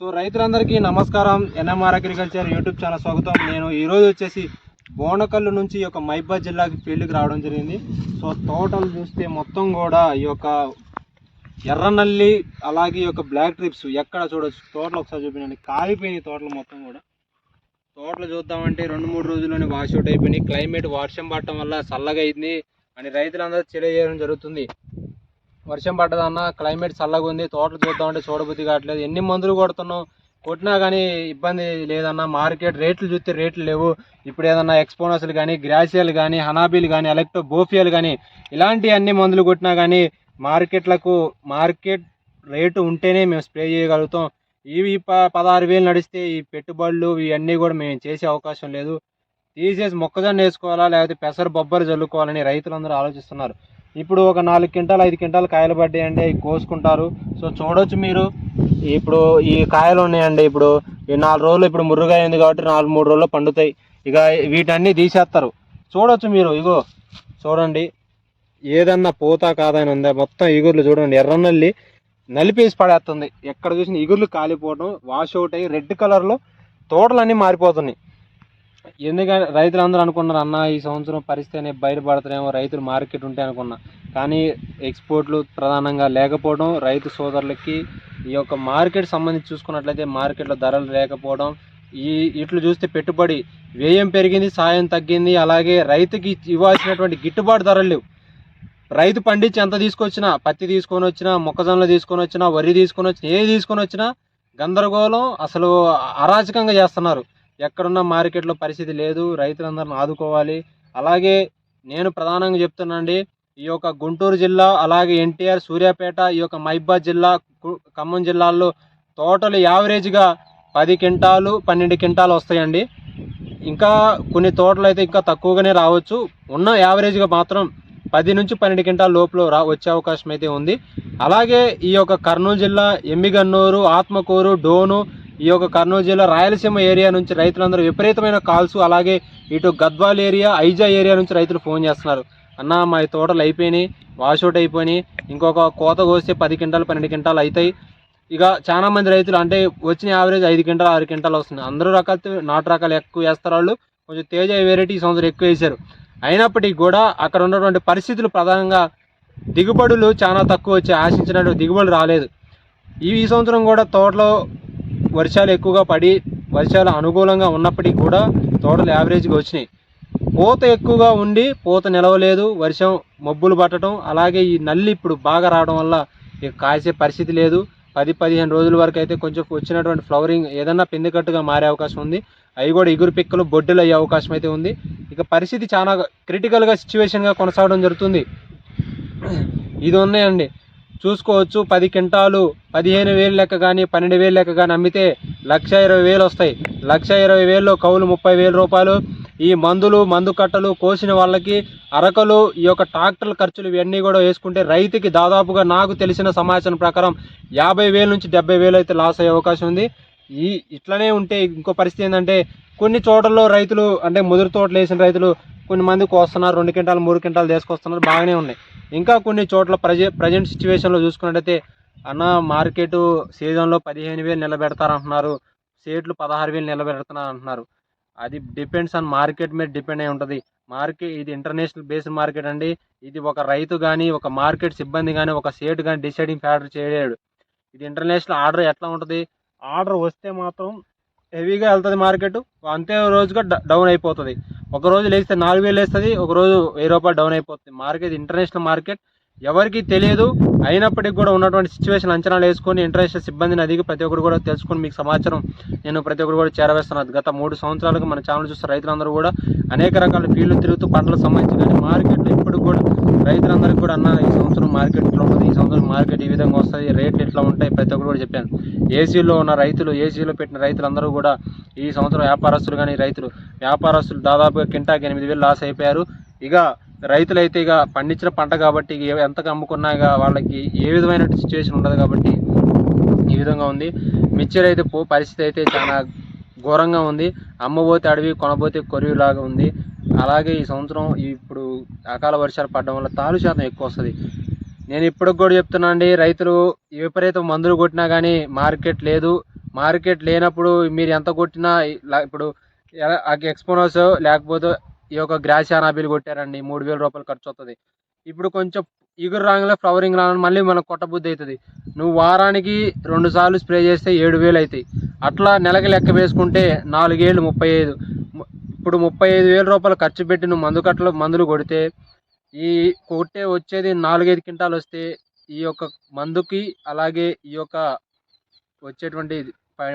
So రైతులందరికీ నమస్కారం. NMR agriculture YouTube channel స్వాగతం. నేను ఈరోజు వచ్చేసి బోనకల్లు నుంచి ఈ మైబా మైబాద్ జిల్లాకి ఫీల్డ్కి రావడం జరిగింది. సో తోటలు చూస్తే మొత్తం కూడా ఈ యొక్క ఎర్రనల్లి అలాగే ఈ యొక్క బ్లాక్ ట్రిప్స్ ఎక్కడ చూడొచ్చు? తోటలు ఒకసారి చూపించండి కాలిపోయినాయి తోటలు మొత్తం కూడా. తోటలు చూద్దామంటే రెండు మూడు రోజుల్లోనే వాష్ అవుట్ అయిపోయినాయి. క్లైమేట్ వర్షం పడటం వల్ల చల్లగా అయింది. అని రైతులందరూ తెలియజేయడం జరుగుతుంది. వర్షం పడ్డదన్న క్లైమేట్ చల్లగా ఉంది తోటలు చూద్దామంటే చూడబుద్ధి కావట్లేదు. ఎన్ని మందులు కొడుతున్నాం కొట్టినా కానీ ఇబ్బంది లేదన్న మార్కెట్ రేట్లు చూస్తే రేట్లు లేవు. ఇప్పుడు ఏదన్నా ఎక్స్పోనస్లు కానీ గ్రాసియల్ కానీ హనాబీలు కానీ ఎలక్ట్రో బోఫియల్ కానీ ఇలాంటి అన్ని మందులు కొట్టినా కానీ మార్కెట్లకు మార్కెట్ రేటు ఉంటేనే మేము స్ప్రే చేయగలుగుతాం. ఇవి ప పదహారు వేలు నడిస్తే ఈ పెట్టుబడులు ఇవన్నీ కూడా మేము చేసే అవకాశం లేదు. తీసేసి మొక్కజొన్న వేసుకోవాలా లేకపోతే పెసర బొబ్బరి చల్లుకోవాలని రైతులందరూ ఆలోచిస్తున్నారు. ఇప్పుడు ఒక నాలుగు క్వింటాలు ఐదు క్వింటాలు కాయలు పడ్డాయండి అవి కోసుకుంటారు. సో చూడొచ్చు మీరు. ఇప్పుడు ఈ కాయలు ఉన్నాయండి ఇప్పుడు ఈ నాలుగు రోజులు ఇప్పుడు ముర్రుగా అయింది కాబట్టి నాలుగు మూడు రోజుల్లో పండుతాయి. ఇక వీటన్నీ తీసేస్తారు. చూడొచ్చు మీరు ఇగో చూడండి. ఏదన్నా పోతా కాదని ఉందా? మొత్తం ఇగుర్లు చూడండి. ఎర్రనల్లి నలిపేసి పడేస్తుంది. ఎక్కడ చూసిన ఇగుర్లు కాలిపోవడం వాష్ అవుట్ అయ్యి రెడ్ కలర్లో తోటలన్నీ మారిపోతున్నాయి. ఎందుకంటే రైతులందరూ అనుకున్నారు అన్న ఈ సంవత్సరం పరిస్థితి అనేది బయటపడతారేమో రైతులు మార్కెట్ ఉంటే అనుకున్నా. కానీ ఎక్స్పోర్ట్లు ప్రధానంగా లేకపోవడం రైతు సోదరులకి ఈ యొక్క మార్కెట్ సంబంధించి చూసుకున్నట్లయితే మార్కెట్లో ధరలు లేకపోవడం ఈ ఇట్లు చూస్తే పెట్టుబడి వ్యయం పెరిగింది సాయం తగ్గింది అలాగే రైతుకి ఇవ్వాల్సినటువంటి గిట్టుబాటు ధరలు లేవు. రైతు పండించి ఎంత తీసుకొచ్చినా పత్తి తీసుకొని వచ్చినా మొక్కజొన్నలు తీసుకొని వచ్చినా వరి తీసుకొని వచ్చినా ఏది తీసుకొని వచ్చినా గందరగోళం అసలు అరాచకంగా చేస్తున్నారు. ఎక్కడున్న మార్కెట్లో పరిస్థితి లేదు రైతులందరిని ఆదుకోవాలి. అలాగే నేను ప్రధానంగా చెప్తున్నానండి ఈ యొక్క గుంటూరు జిల్లా అలాగే ఎన్టీఆర్ సూర్యాపేట ఈ యొక్క మహిబాద్ జిల్లా కు- ఖమ్మం జిల్లాల్లో తోటలు యావరేజ్గా పది క్వింటాలు పన్నెండు క్వింటాలు వస్తాయండి. ఇంకా కొన్ని తోటలు అయితే ఇంకా తక్కువగానే రావచ్చు. ఉన్న యావరేజ్గా మాత్రం పది నుంచి పన్నెండు క్వింటాల లోపల రా వచ్చే అవకాశం అయితే ఉంది. అలాగే ఈ యొక్క కర్నూలు జిల్లా ఎమ్మిగన్నూరు ఆత్మకూరు డోను ఈ యొక్క కర్నూలు జిల్లా రాయలసీమ ఏరియా నుంచి రైతులందరూ విపరీతమైన కాల్స్ అలాగే ఇటు గద్వాల్ ఏరియా ఐజా ఏరియా నుంచి రైతులు ఫోన్ చేస్తున్నారు. అన్న మా తోటలు అయిపోయినాయి వాషౌట్ అయిపోయినాయి ఇంకొక కోత కోస్తే పది క్వింటాలు పన్నెండు క్వింటాలు అవుతాయి. ఇక చాలా మంది రైతులు అంటే వచ్చిన యావరేజ్ ఐదు క్వింటాలు ఆరు క్వింటాలు వస్తుంది అందరూ రకాలు నాటు రకాలు ఎక్కువ వేస్తారు వాళ్ళు. కొంచెం తేజ వెరైటీ ఈ సంవత్సరం ఎక్కువ వేశారు. అయినప్పటికీ కూడా అక్కడ ఉన్నటువంటి పరిస్థితులు ప్రధానంగా దిగుబడులు చాలా తక్కువ వచ్చి ఆశించినట్టు దిగుబడులు రాలేదు. ఈ సంవత్సరం కూడా తోటలో వర్షాలు ఎక్కువగా పడి వర్షాలు అనుకూలంగా ఉన్నప్పటికీ కూడా తోటలు యావరేజ్గా వచ్చినాయి. పూత ఎక్కువగా ఉండి పూత నిలవలేదు వర్షం మబ్బులు పట్టడం అలాగే ఈ నల్లి ఇప్పుడు బాగా రావడం వల్ల ఇక కాసే పరిస్థితి లేదు. పది పదిహేను రోజుల వరకు అయితే కొంచెం వచ్చినటువంటి ఫ్లవరింగ్ ఏదన్నా పిందెకట్టుగా మారే అవకాశం ఉంది. అవి కూడా ఎగురు పిక్కలు బొడ్డులు అయ్యే అవకాశం అయితే ఉంది. ఇక పరిస్థితి చాలా క్రిటికల్గా సిచ్యువేషన్గా కొనసాగడం జరుగుతుంది. ఇది ఉన్నాయండి. చూసుకోవచ్చు. పది క్వింటాలు పదిహేను వేలు లెక్క కానీ పన్నెండు వేలు లెక్క కానీ అమ్మితే లక్ష ఇరవై వేలు వస్తాయి. లక్ష ఇరవై వేలు కౌలు ముప్పై వేల రూపాయలు. ఈ మందులు మందు కట్టలు కోసిన వాళ్ళకి అరకలు ఈ యొక్క ట్రాక్టర్ల ఖర్చులు ఇవన్నీ కూడా వేసుకుంటే రైతుకి దాదాపుగా నాకు తెలిసిన సమాచారం ప్రకారం యాభై వేల నుంచి డెబ్బై వేలు అయితే లాస్ అయ్యే అవకాశం ఉంది. ఈ ఇట్లనే ఉంటే ఇంకో పరిస్థితి ఏంటంటే కొన్ని చోట్లలో రైతులు అంటే ముదురు తోటలు వేసిన రైతులు కొన్ని మంది కోస్తున్నారు రెండు క్వింటాలు మూడు క్వింటాలు తీసుకొస్తున్నారు బాగానే ఉన్నాయి. ఇంకా కొన్ని చోట్ల ప్రజె ప్రజెంట్ సిచ్యువేషన్లో చూసుకున్నట్టయితే అన్న మార్కెట్ సీజన్లో పదిహేను వేలు నిలబెడతారంటున్నారు సేట్లు పదహారు వేలు నిలబెడుతున్నారు అంటున్నారు అది డిపెండ్స్ ఆన్ మార్కెట్ మీద డిపెండ్ అయి ఉంటుంది. మార్కెట్ ఇది ఇంటర్నేషనల్ బేస్డ్ మార్కెట్ అండి. ఇది ఒక రైతు కానీ ఒక మార్కెట్ సిబ్బంది కానీ ఒక సేట్ కానీ డిసైడింగ్ ఫ్యాక్టర్ చేయలేడు. ఇది ఇంటర్నేషనల్ ఆర్డర్ ఎట్లా ఉంటుంది? ఆర్డర్ వస్తే మాత్రం హెవీగా వెళ్తుంది మార్కెట్ అంతే రోజుగా డ- డౌన్ అయిపోతుంది. ఒక రోజు లేస్తే నాలుగు వేలు వేస్తుంది ఒక రోజు వెయ్యి రూపాయలు డౌన్ అయిపోతుంది. మార్కెట్ ఇంటర్నేషనల్ మార్కెట్ ఎవరికి తెలియదు. అయినప్పటికీ కూడా ఉన్నటువంటి సిచ్యువేషన్ అంచనాలు వేసుకొని ఇంటర్నేషనల్ సిబ్బందిని అదిగి ప్రతి ఒక్కరు కూడా తెలుసుకొని మీకు సమాచారం నేను ప్రతి ఒక్కరు కూడా చేరవేస్తున్నాను. గత మూడు సంవత్సరాలుగా మన ఛానల్ చూస్తే రైతులందరూ కూడా అనేక రకాల ఫీల్డ్లు తిరుగుతూ పంటలకు సంబంధించి కానీ మార్కెట్లో ఇప్పుడు కూడా రైతులందరికీ కూడా అన్న ఈ సంవత్సరం మార్కెట్ ఇట్లా ఉంటుంది ఈ సంవత్సరం మార్కెట్ ఈ విధంగా వస్తుంది రేట్లు ఇట్లా ఉంటాయి ప్రతి ఒక్కరు కూడా చెప్పాను. ఏసీలో ఉన్న రైతులు ఏసీలో పెట్టిన రైతులందరూ కూడా ఈ సంవత్సరం వ్యాపారస్తులు కానీ రైతులు వ్యాపారస్తులు దాదాపుగా కింటాకి ఎనిమిది వేలు లాస్ అయిపోయారు. ఇక రైతులైతే ఇక పండించిన పంట కాబట్టి ఇక అమ్ముకున్నా ఇక వాళ్ళకి ఏ విధమైన సిచ్యువేషన్ ఉండదు కాబట్టి ఈ విధంగా ఉంది. మిర్చి అయితే పో పరిస్థితి అయితే చాలా ఘోరంగా ఉంది. అమ్మబోతే అడవి కొనబోతే కొరివిలాగా ఉంది. అలాగే ఈ సంవత్సరం ఇప్పుడు అకాల వర్షాలు పడడం వల్ల తాలు శాతం ఎక్కువ వస్తుంది. నేను ఇప్పటికి కూడా చెప్తున్నా అండి రైతులు విపరీతం మందులు కొట్టినా కానీ మార్కెట్ లేదు. మార్కెట్ లేనప్పుడు మీరు ఎంత కొట్టినా ఇలా ఇప్పుడు ఎక్స్పోనోస్ లేకపోతే ఈ యొక్క గ్రాసియానా బిల్ కొట్టారండి మూడు వేల రూపాయలు ఖర్చు అవుతుంది. ఇప్పుడు కొంచెం ఇగురు రాగానే ఫ్లవరింగ్ రాగానే మళ్ళీ మనకు కొట్టబుద్ధి అవుతుంది. నువ్వు వారానికి రెండు సార్లు స్ప్రే చేస్తే ఏడు వేలు అవుతాయి అట్లా నెలకి లెక్క వేసుకుంటే నాలుగేళ్ళు ముప్పై ఐదు. ఇప్పుడు ముప్పై ఐదు వేల రూపాయలు ఖర్చు పెట్టి నువ్వు మందు కట్టలు మందులు కొడితే ఈ కొట్టే వచ్చేది నాలుగైదు క్వింటాలు వస్తే ఈ యొక్క మందుకి అలాగే ఈ యొక్క వచ్చేటువంటి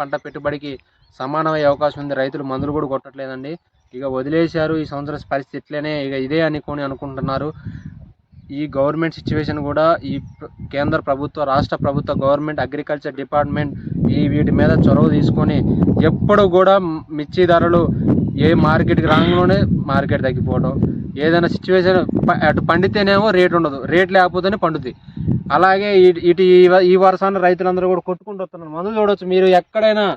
పంట పెట్టుబడికి సమానమయ్యే అవకాశం ఉంది. రైతులు మందులు కూడా కొట్టట్లేదండి. ఇక వదిలేశారు ఈ సంవత్సరం పరిస్థితి ఇట్లనే ఇక ఇదే అనుకొని అనుకుంటున్నారు. ఈ గవర్నమెంట్ సిచ్యువేషన్ కూడా ఈ కేంద్ర ప్రభుత్వ రాష్ట్ర ప్రభుత్వ గవర్నమెంట్ అగ్రికల్చర్ డిపార్ట్మెంట్ ఈ వీటి మీద చొరవ తీసుకొని ఎప్పుడు కూడా మిర్చి ధరలు ఏ మార్కెట్కి రాగానే మార్కెట్ తగ్గిపోవడం. ఏదైనా సిచ్యువేషన్ అటు పండితేనేమో రేట్ ఉండదు. రేట్ లేకపోతేనే పండుద్ది. అలాగే ఇటు ఇటు ఈ వ- ఈ వర్షాన్ని రైతులందరూ కూడా కొట్టుకుంటూ వస్తున్నారు. మందులు చూడవచ్చు మీరు ఎక్కడైనా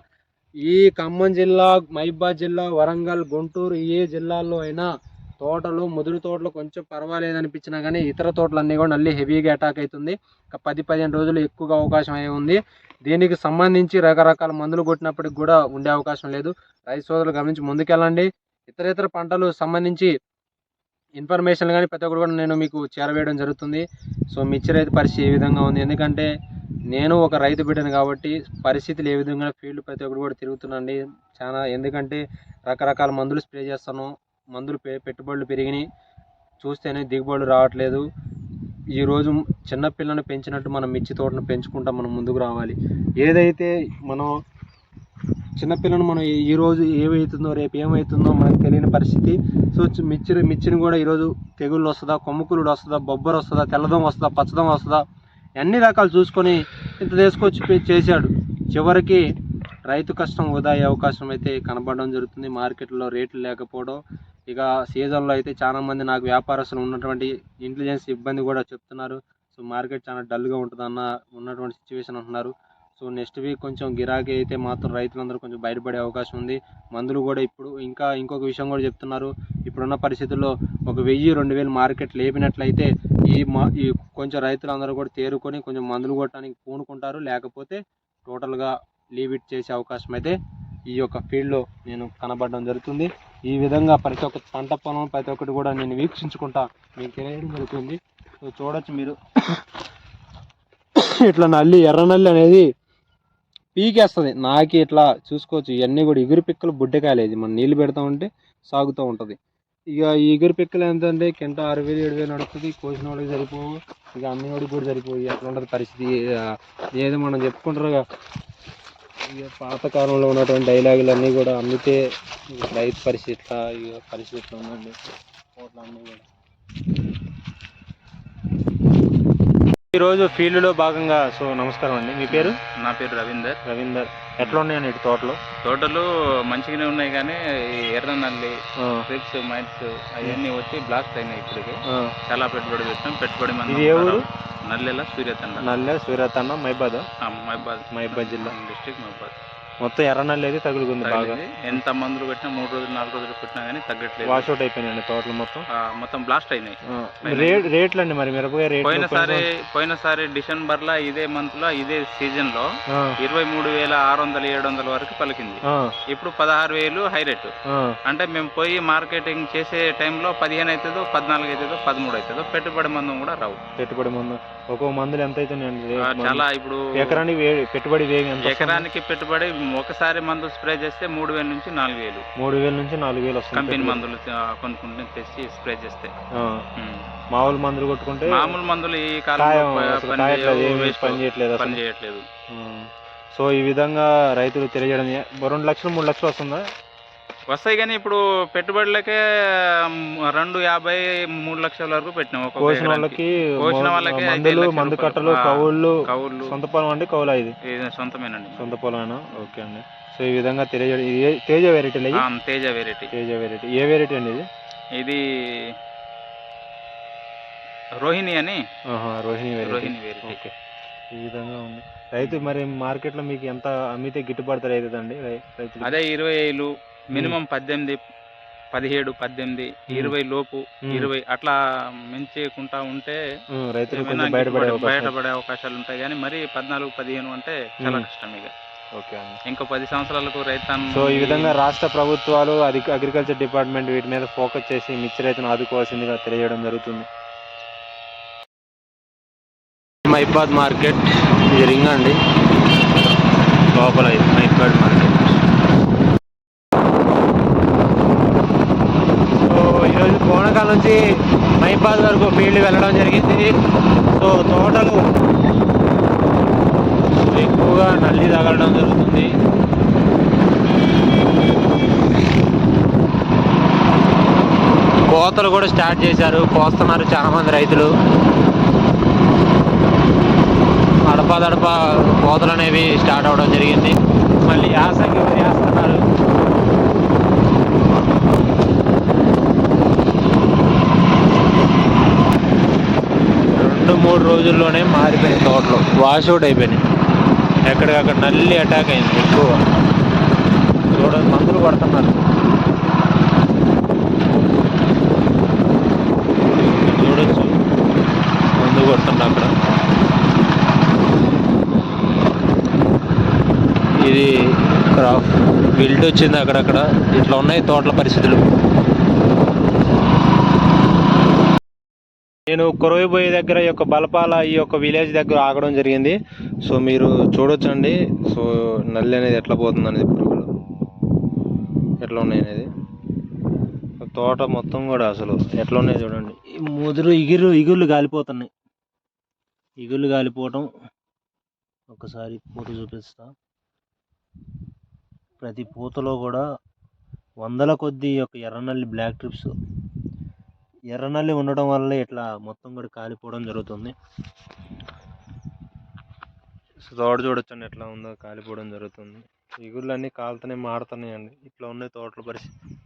ఈ ఖమ్మం జిల్లా మహిబాద్ జిల్లా వరంగల్ గుంటూరు ఏ జిల్లాల్లో అయినా తోటలు ముదురు తోటలు కొంచెం పర్వాలేదు అనిపించినా కానీ ఇతర తోటలన్నీ కూడా మళ్ళీ హెవీగా అటాక్ అవుతుంది ఒక పది పదిహేను రోజులు ఎక్కువగా అవకాశం అయి ఉంది. దీనికి సంబంధించి రకరకాల మందులు కొట్టినప్పటికి కూడా ఉండే అవకాశం లేదు. రైతు సోదరులు గమనించి ముందుకెళ్ళండి. ఇతర ఇతర పంటలు సంబంధించి ఇన్ఫర్మేషన్ కానీ ప్రతి ఒక్కరు కూడా నేను మీకు చేరవేయడం జరుగుతుంది. సో మిర్చి రైతు పరిస్థితి ఏ విధంగా ఉంది? ఎందుకంటే నేను ఒక రైతు బిడ్డను కాబట్టి పరిస్థితులు ఏ విధంగా ఫీల్డ్ ప్రతి ఒక్కరు కూడా తిరుగుతున్నాండి చాలా ఎందుకంటే రకరకాల మందులు స్ప్రే చేస్తాను. మందులు పె- పెట్టుబడులు పెరిగినాయి. చూస్తేనే దిగుబడులు రావట్లేదు. ఈ రోజు పెంచినట్టు మనం మిర్చి తోటను పెంచుకుంటా మనం ముందుకు రావాలి. ఏదైతే మనం చిన్నపిల్లను మనం ఈరోజు ఏమవుతుందో రేపు ఏమవుతుందో మనకు తెలియని పరిస్థితి. సో మిర్చి మిర్చిని కూడా ఈరోజు తెగుళ్ళు వస్తుందా కొమ్ముకులుడు వస్తుందా బొబ్బరు వస్తుందా తెల్లదం వస్తుందా పచ్చదం వస్తుందా అన్ని రకాలు చూసుకొని ఇంత తీసుకొచ్చి చేశాడు. చివరికి రైతు కష్టం వృధా అవకాశం అయితే కనబడడం జరుగుతుంది. మార్కెట్లో రేట్లు లేకపోవడం ఇక సీజన్లో అయితే చాలామంది నాకు వ్యాపారస్తులు ఉన్నటువంటి ఇంటెలిజెన్స్ ఇబ్బంది కూడా చెప్తున్నారు. సో మార్కెట్ చాలా డల్గా ఉంటుందన్న ఉన్నటువంటి సిచ్యువేషన్ అంటున్నారు. సో నెక్స్ట్ వీక్ కొంచెం గిరాకీ అయితే మాత్రం రైతులందరూ కొంచెం బయటపడే అవకాశం ఉంది. మందులు కూడా ఇప్పుడు ఇంకా ఇంకొక విషయం కూడా చెప్తున్నారు. ఇప్పుడున్న పరిస్థితుల్లో ఒక వెయ్యి రెండు వేలు మార్కెట్ లేపినట్లయితే ఈ మా ఈ కొంచెం రైతులందరూ కూడా తేరుకొని కొంచెం మందులు కొట్టడానికి పూనుకుంటారు. లేకపోతే టోటల్గా లీవ్ ఇట్ చేసే అవకాశం అయితే ఈ యొక్క ఫీల్డ్లో నేను కనబడడం జరుగుతుంది. ఈ విధంగా ప్రతి ఒక్క పంట పొలం ప్రతి ఒక్కటి కూడా నేను వీక్షించుకుంటా. మీకు తెలియడం జరుగుతుంది. సో చూడొచ్చు మీరు. ఇట్లా నల్లి ఎర్ర నల్లి అనేది పీకేస్తుంది. నాకి ఇట్లా చూసుకోవచ్చు. ఇవన్నీ కూడా ఎగురు పిక్కలు బుడ్డకాయలు. ఇది మనం నీళ్ళు పెడతా ఉంటే సాగుతూ ఉంటుంది. ఇక ఈ ఎగురు పిక్కలు ఏంటంటే కింట ఆరు వేలు ఏడు వేలు నడుస్తుంది. కోసిన వాళ్ళకి సరిపోవు. ఇక అన్ని వాడికి కూడా సరిపోయి అట్లా ఉంటుంది పరిస్థితి? ఏదో మనం చెప్పుకుంటారు ఇక పాతకాలంలో ఉన్నటువంటి డైలాగులు అన్నీ కూడా అమ్మితే రైతు పరిస్థితి పరిస్థితులు ఇక పరిస్థితి ఉందండి? కూడా ఈరోజు ఫీల్డ్లో భాగంగా సో నమస్కారం అండి. మీ పేరు? నా పేరు రవీందర్. రవీందర్. ఎట్లా ఉన్నాయండి ఇటు తోటలు? తోటలు మంచిగానే ఉన్నాయి కానీ ఈ ఎర్ర నల్లి ట్రిప్స్ మైట్స్ అవన్నీ వచ్చి బ్లాస్ట్ అయినాయి ఇప్పటికి. చాలా పెట్టుబడి పెట్టాం. పెట్టుబడి ఊరు? నల్లెల సూర్యతండ. నల్లె సూర్యతన్న మైబాద్? మహబాద్ మహబాద్ జిల్లా. డిస్ట్రిక్ట్ మహబాద్ మొత్తం ఎర్ర నల్లి అయితే తగులుకుంది బాగా. ఎంత మందులు పెట్టినా మూడు రోజులు నాలుగు రోజులు పెట్టినా కానీ తగ్గట్లేదు. వాషౌట్ అయిపోయినాయండి తోటలు మొత్తం. మొత్తం బ్లాస్ట్ అయినాయి. రేట్ రేట్లు అండి మరి మిరపకాయ రేట్లు పోయినసారి పోయినసారి డిసెంబర్లో ఇదే మంత్లో ఇదే సీజన్లో ఇరవై మూడు వేల ఆరు వందల ఏడు వందల వరకు పలికింది. ఇప్పుడు పదహారు వేలు హై రేటు. అంటే మేము పోయి మార్కెటింగ్ చేసే టైంలో పదిహేను అవుతుందో పద్నాలుగు అవుతుందో పదమూడు అవుతుందో పెట్టుబడి మందం కూడా రావు. పెట్టుబడి మందు. ఒక్కో మందులు ఎంత మందు? చాలా ఇప్పుడు ఎకరానికి పెట్టుబడి? ఎకరానికి పెట్టుబడి ఒకసారి మందు స్ప్రే చేస్తే మూడు వేల నుంచి నాలుగు వేలు మూడు వేల నుంచి నాలుగు వేలు వస్తుంది కంపెనీ. మందులు కొనుక్కుంటే తెచ్చి స్ప్రే చేస్తే. మామూలు మందులు కొట్టుకుంటే మామూలు మందులు ఈ అసలు పని చేయట్లేదు. పని చేయట్లేదు. సో ఈ విధంగా రైతులు తెలియజేయడం రెండు లక్షలు మూడు లక్షలు వస్తుందా వస్తాయి కానీ ఇప్పుడు పెట్టుబడులకే రెండు యాభై మూడు లక్షల వరకు పెట్టినాం కోసిన. వాళ్ళకి కోసిన వాళ్ళకి మందులు మందు. కట్టలు కవుళ్ళు కౌళ్ళు సొంత పొలం అండి కౌలా ఇది సొంతమేనండి. సొంత పొలమేనా? ఓకే అండి. సో ఈ విధంగా ఏ- Teja variety Teja variety Teja variety ఏ వెరైటీ అండి ఇది? ఇది రోహిణి అని. Rohini Rohini variety okay. ఈ విధంగా ఉంది. రైతు మరి మార్కెట్లో మీకు ఎంత అమ్మితే గిట్టుబాటు అవుతుందండి? రైతు అదే ఇరవై ఏళ్ళు మినిమం పద్దెనిమిది పదిహేడు పద్దెనిమిది ఇరవై లోపు. ఇరవై అట్లా మించుకుంటా ఉంటే బయటపడే గిట్టుబడి- అవకాశం బయటపడే అవకాశాలు ఉంటాయి. కానీ మరి పద్నాలుగు పదిహేను అంటే చాలా. కష్టం ఇక. ఇంకో పది సంవత్సరాలకు రైతాంగం సో ఈ విధంగా రాష్ట్ర ప్రభుత్వాలు అది అగ్రికల్చర్ డిపార్ట్మెంట్ వీటి మీద ఫోకస్ చేసి మిర్చి రైతును ఆదుకోవాల్సిందిగా తెలియజేయడం జరుగుతుంది. మైబాద్ మార్కెట్ ఇది రింగ్ అండి. లోపల మైబాద్ మార్కెట్ సో ఈరోజు కోనకాల నుంచి మైబాద్ వరకు ఫీల్డ్ వెళ్ళడం జరిగింది. సో తోటలు ఎక్కువగా నల్లి తగలడం జరుగుతుంది. కోతలు కూడా స్టార్ట్ చేశారు. కోస్తున్నారు చాలా మంది రైతులు. అడపదడప కోతలు అనేవి స్టార్ట్ అవడం జరిగింది. మళ్ళీ యాసంగి వరి వేస్తున్నారు రెండు మూడు రోజుల్లోనే మారిపోయినాయి తోటలు. వాషౌట్ అయిపోయినాయి. ఎక్కడికక్కడ నల్లి అటాక్ అయింది ఎక్కువ. చూడండి మందులు కొడుతున్నారు. చూడొచ్చు. మందు కొడుతున్నా అక్కడ. ఇది క్రాప్ విల్ట్ వచ్చింది అక్కడక్కడ. ఇట్లా ఉన్నాయి తోటల పరిస్థితులు. నేను కొరవైపోయే దగ్గర ఈ యొక్క బలపాల ఈ యొక్క విలేజ్ దగ్గర ఆగడం జరిగింది. సో మీరు చూడొచ్చండి. సో నల్లి అనేది ఎట్లా పోతుంది అనేది పురుగులు ఎట్లా ఉన్నాయి అనేది. తోట మొత్తం కూడా అసలు ఎట్లా ఉన్నాయి చూడండి. ముదురు ఇగురు ఇగుళ్ళు గాలిపోతున్నాయి. ఇగుళ్ళు గాలిపోవటం ఒకసారి పూత చూపిస్తా. ప్రతి పూతలో కూడా వందల కొద్ది యొక్క ఎర్రనల్లి బ్లాక్ ట్రిప్స్ ఎర్రనల్లి ఉండడం వల్ల ఇట్లా మొత్తం కూడా కాలిపోవడం జరుగుతుంది. సో తోట చూడొచ్చండి ఎట్లా ఉందో కాలిపోవడం జరుగుతుంది. ఇగుళ్ళు అన్నీ కాలుతూనే మారుతున్నాయండి. ఇట్లా ఉన్నాయి తోటల పరిస్థితి.